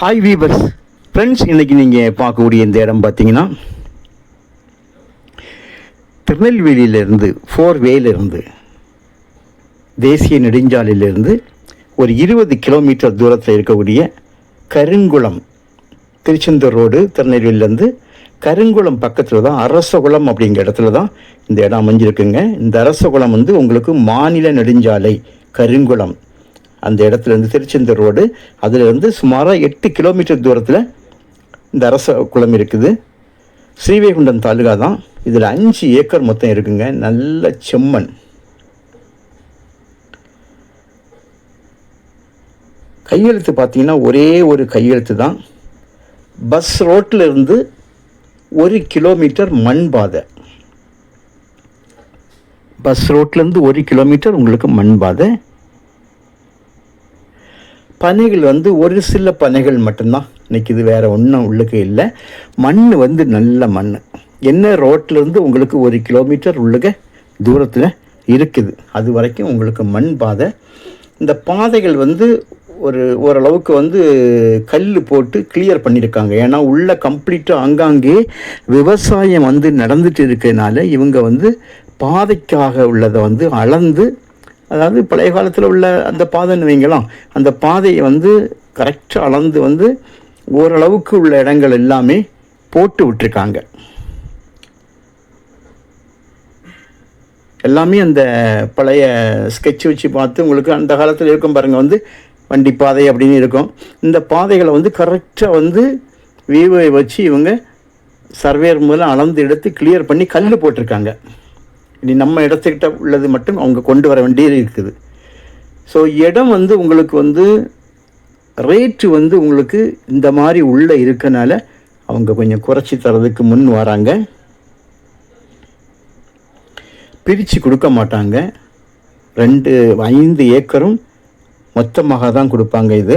Hi viewers friends இன்றைக்கி நீங்கள் பார்க்கக்கூடிய இந்த இடம் பார்த்தீங்கன்னா திருநெல்வேலியிலேருந்து ஃபோர் வேலிருந்து தேசிய நெடுஞ்சாலையிலிருந்து ஒரு இருபது கிலோமீட்டர் தூரத்தில் இருக்கக்கூடிய கருங்குளம் திருச்செந்தூர் ரோடு திருநெல்வேலியிலேருந்து கருங்குளம் பக்கத்தில் தான் அரசகுளம் அப்படிங்கிற இடத்துல தான் இந்த இடம் அமைஞ்சிருக்குங்க. இந்த அரசகுளம் வந்து உங்களுக்கு மாநில நெடுஞ்சாலை கருங்குளம். அந்த இடத்துலேருந்து திருச்செந்தூர் ரோடு. அதில் சுமாராக எட்டு கிலோமீட்டர் தூரத்தில் இந்த அரச குளம் இருக்குது. ஸ்ரீவைகுண்டம் தாலுகா தான். இதில் அஞ்சு ஏக்கர் மொத்தம் இருக்குங்க. நல்ல செம்மண். கையெழுத்து பார்த்தீங்கன்னா ஒரே ஒரு கையெழுத்து தான். பஸ் ரோட்டில் இருந்து ஒரு கிலோமீட்டர் மண் பாதை. பஸ் ரோட்லேருந்து ஒரு கிலோமீட்டர் உங்களுக்கு மண் பாதை. பனைகள் வந்து ஒரு சில பனைகள் மட்டும்தான். நிற்கிது வேறு ஒன்றும் உள்ளுக்கு இல்லை. மண் வந்து நல்ல மண் என்ன ரோட்டிலேருந்து உங்களுக்கு ஒரு கிலோமீட்டர் உள்ளுக தூரத்தில் இருக்குது. அது வரைக்கும் உங்களுக்கு மண் பாதை. இந்த பாதைகள் வந்து ஒரு ஓரளவுக்கு வந்து கல் போட்டு கிளியர் பண்ணியிருக்காங்க ஏன்னா உள்ளே கம்ப்ளீட்டாக அங்காங்கே விவசாயம் வந்து நடந்துட்டு இருக்கிறதுனால இவங்க வந்து பாதைக்காக உள்ளதை வந்து அளந்து அதாவது பழைய காலத்தில் உள்ள அந்த பாதைன்னு வைங்களாம் அந்த பாதையை வந்து கரெக்டாக அளந்து வந்து ஓரளவுக்கு உள்ள இடங்கள் எல்லாமே போட்டு விட்டுருக்காங்க. எல்லாமே அந்த பழைய ஸ்கெட்ச் வச்சு பார்த்து உங்களுக்கு அந்த காலத்தில் இருக்கும் பாருங்கள் வந்து வண்டி பாதை அப்படின்னு இருக்கும். இந்த பாதைகளை வந்து கரெக்டாக வந்து வியூவை வச்சு இவங்க சர்வேர் மூலம் அளந்து எடுத்து கிளியர் பண்ணி கல் போட்டிருக்காங்க. இனி நம்ம இடத்துக்கிட்ட உள்ளது மட்டும் அவங்க கொண்டு வர வேண்டியது இருக்குது. ஸோ இடம் வந்து உங்களுக்கு வந்து ரேட்டு வந்து உங்களுக்கு இந்த மாதிரி உள்ளே இருக்கனால அவங்க கொஞ்சம் குறைச்சி தரதுக்கு முன் வராங்க. பிரித்து கொடுக்க மாட்டாங்க. ரெண்டு ஐந்து ஏக்கரும் மொத்தமாக தான் கொடுப்பாங்க இது.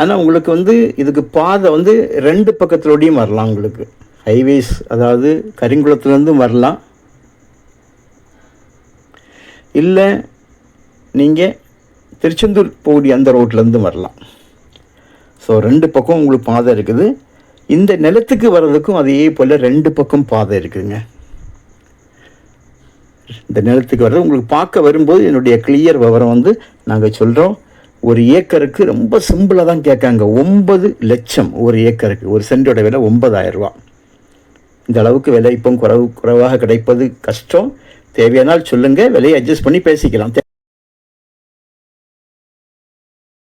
ஆனால் உங்களுக்கு வந்து இதுக்கு பாதை வந்து ரெண்டு பக்கத்துலோடையும் வரலாம் உங்களுக்கு. ஹைவேஸ் அதாவது கரிங்குளத்துலேருந்தும் வரலாம். இல்லை நீங்கள் திருச்செந்தூர் போகக்கூடிய அந்த ரோட்லேருந்து வரலாம். ஸோ ரெண்டு பக்கம் உங்களுக்கு பாதை இருக்குது. இந்த நிலத்துக்கு வர்றதுக்கும் அதே போல் ரெண்டு பக்கம் பாதை இருக்குதுங்க இந்த நிலத்துக்கு வர்றது உங்களுக்கு பார்க்க வரும்போது என்னுடைய கிளியர் விவரம் வந்து நாங்கள் சொல்கிறோம் ஒரு ஏக்கருக்கு ரொம்ப சிம்பிளாக தான் கேட்காங்க. ஒன்பது லட்சம் ஒரு ஏக்கருக்கு. ஒரு சென்டோட விலை ஒன்பதாயிரம் ரூபா இந்த அளவுக்கு விலை இப்போ குறைவு குறைவாக கிடைப்பது கஷ்டம். தேவையானால் சொல்லுங்கள் விலையை அட்ஜஸ்ட் பண்ணி பேசிக்கலாம்.